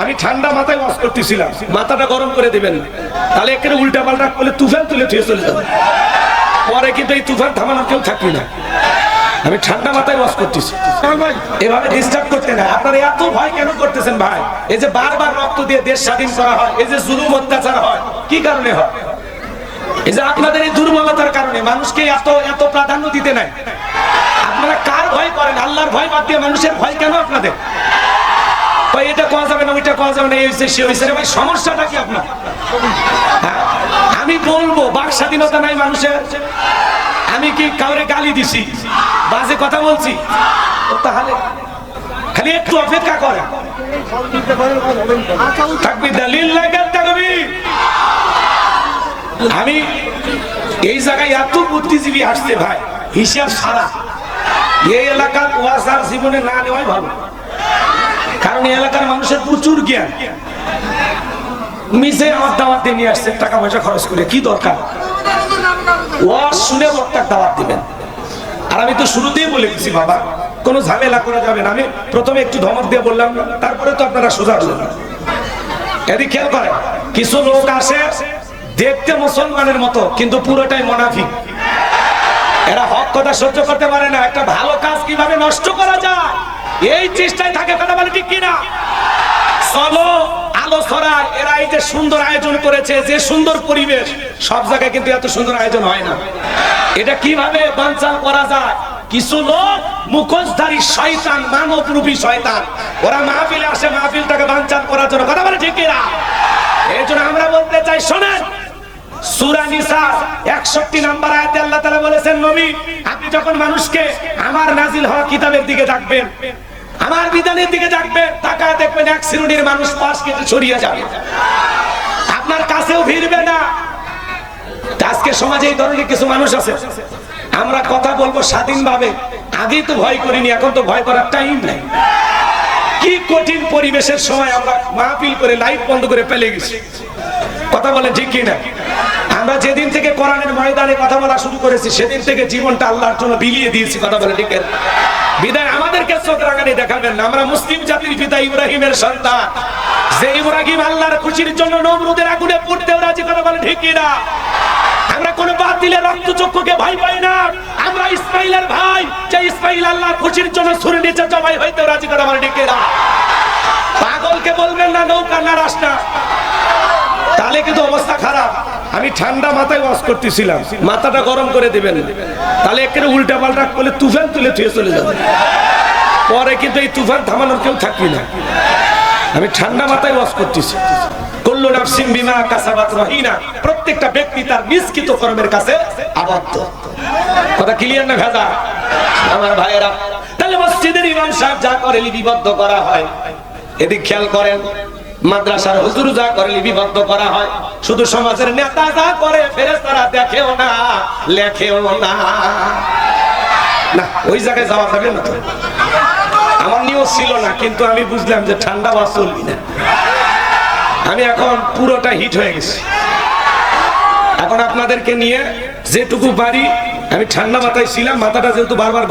আমি ঠান্ডা মাথায় ওয়াশ করতেছিলাম। মাথাটা গরম করে দিবেন। তাহলে এখানে উল্টা পাল্টা করলে তুফান তুলে থুয়ে চলে যাবে। পরে কিন্তু এই তুফান থামানোর কেউ থাকবি না। আমি ঠান্ডা মাথায় ওয়াশ করতেছি। এভাবে ডিস্টার্ব করতে না। আপনারা এত ভয় কেন করতেছেন ভাই? এই যে বারবার রক্ত দিয়ে দেশ স্বাধীন করা হয় এই যে জুলুম অত্যাচার হয় কি কারণে হয়? এই যে আপনাদের এই দুর্বলতার কারণে মানুষকে এত এত প্রাধান্য দিতে নাই। আপনারা কার ভয় করেন? আল্লাহর ভয় বাদ দিয়ে মানুষের ভয় কেন আপনাদের? এটা কোয়া হ্যাঁ? আমি বলব, বাক স্বাধীনতা নাই মানুষের। আমি কি কাউরে গালি দিছি? বাজে কথা বলছি? তাহলে খালি একটু অপেক্ষা করে থাকবি দলিল লাগার থাকবি আমি এই জায়গায় এত বুদ্ধিজীবী আসছে ভাই, হিসাব সারা এই এলাকার ওয়াসার জীবনে না নেওয়াই ভালো। কারণ এলাকার মানুষের প্রচুর জ্ঞান। মিশে আমার দাওয়াত নিয়ে আসছে টাকা পয়সা খরচ করে, কি দরকার? শুনে বক্তার দাওয়াত দিবেন। আর আমি তো শুরুতেই বলে গেছি বাবা, কোনো ঝামেলা করা যাবে না। আমি প্রথমে একটু ধমক দিয়ে বললাম, তারপরে তো আপনারা সোজা হলেন। এদিক খেয়াল করেন, কিছু লোক আসে, দেখতে মুসলমানের মতো, কিন্তু পুরোটাই মোনাফিক। এরা হক কথা সহ্য করতে পারে না। একটা ভালো কাজ কীভাবে নষ্ট করা যায়? এই চেষ্টায় থাকে কথা বলে ঠিক কিনা? চলো, আলো ছড়ায় এরা এই যে সুন্দর আয়োজন করেছে, যে সুন্দর পরিবেশ, সব জায়গায় কিন্তু এত সুন্দর আয়োজন হয় না। এটা কীভাবে বাঞ্চাল করা যায়? কিছু লোক, মুখোশধারী শয়তান মানব রূপী শয়তান, ওরা মাহফিলে আসে, মাহফিলটাকে বাঞ্চাল করার জন্য। কথা বলে ঠিক কিনা? এই জন্য আমরা বলতে চাই, শোনেন, সূরা নিসা 61 নাম্বার বলেছেন, নবী, আপনি যখন মানুষকে আমার নাজিল হওয়া কিতাবের দিকে ডাকবেন আমার বিধানের দিকে ডাকবেন তাকায় দেখবেন এক শ্রেণির মানুষ পাশ কেটে ছড়িয়ে যাবে। আপনার কাছেও ভিড়বে না। আজকে সমাজে এই ধরনের কিছু মানুষ আছে। আমরা কথা বলব স্বাধীনভাবে। আগেই তো ভয় করিনি, এখন তো ভয় করার টাইম নাই। কি কঠিন পরিবেশের সময় আমরা মাহফিল করে লাইট বন্ধ করে পেলে গেছি। কথা বলে ঠিক কিনা? আমরা যেদিন থেকে কোরআনের ময়দানে কথা বলা শুরু করেছি, সেদিন থেকে জীবনটা আল্লাহর জন্য বিলিয়ে দিয়েছি। কথা বলে ঠিক? বিদায়, আমাদেরকে চোখ রাগানি দেখাবেন না। আমরা মুসলিম জাতির পিতা ইব্রাহিমের সন্তান। যে ইব্রাহিম আল্লাহর খুশির জন্য নমরুদের আগুনে পড়তেও রাজি কথা বলে ঠিক কিনা? আমরা কোন বাতিলের রক্ত চক্ষুকে ভয় পাই না। আমরা ইসমাইলের ভাই, যে ইসমাইল আল্লাহর খুশির জন্য ছুরি নিচে জবাই হইতেও রাজি কথা বলে ঠিক কিনা? পাগলকে বলবেন না, নৌকা না রাস্তা তাহলে কিন্তু অবস্থা খারাপ আমি ঠান্ডা মাথায় ওয়াশ করতেছিলাম। মাথাটা গরম করে দিবেন। তাহলে এখানে উল্টা পাল্টা করলে তুফান তুলে থুয়ে চলে যাবে। পরে কিন্তু এই তুফান থামানোর কেউ থাকবি না। আমি ঠান্ডা মাথায় ওয়াশ করতেছি। মাদ্রাসার হুজুর যা করে লিপিবদ্ধ করা হয়। শুধু সমাজের নেতা যা করে ফেরেস্তারা দেখেও না, লেখেও না। ওই জায়গায় যাওয়া যাবে না তো। আমার নিয়ম ছিল না, কিন্তু আমি বুঝলাম যে ঠান্ডা বাস চলবি না। আমি এখন পুরোটা হিট হয়ে গেছি। এখন আপনাদেরকে নিয়ে যেটুকু পারি, আমি ঠান্ডা মাথায় ছিলাম, মাথাটা যেহেতু বারবার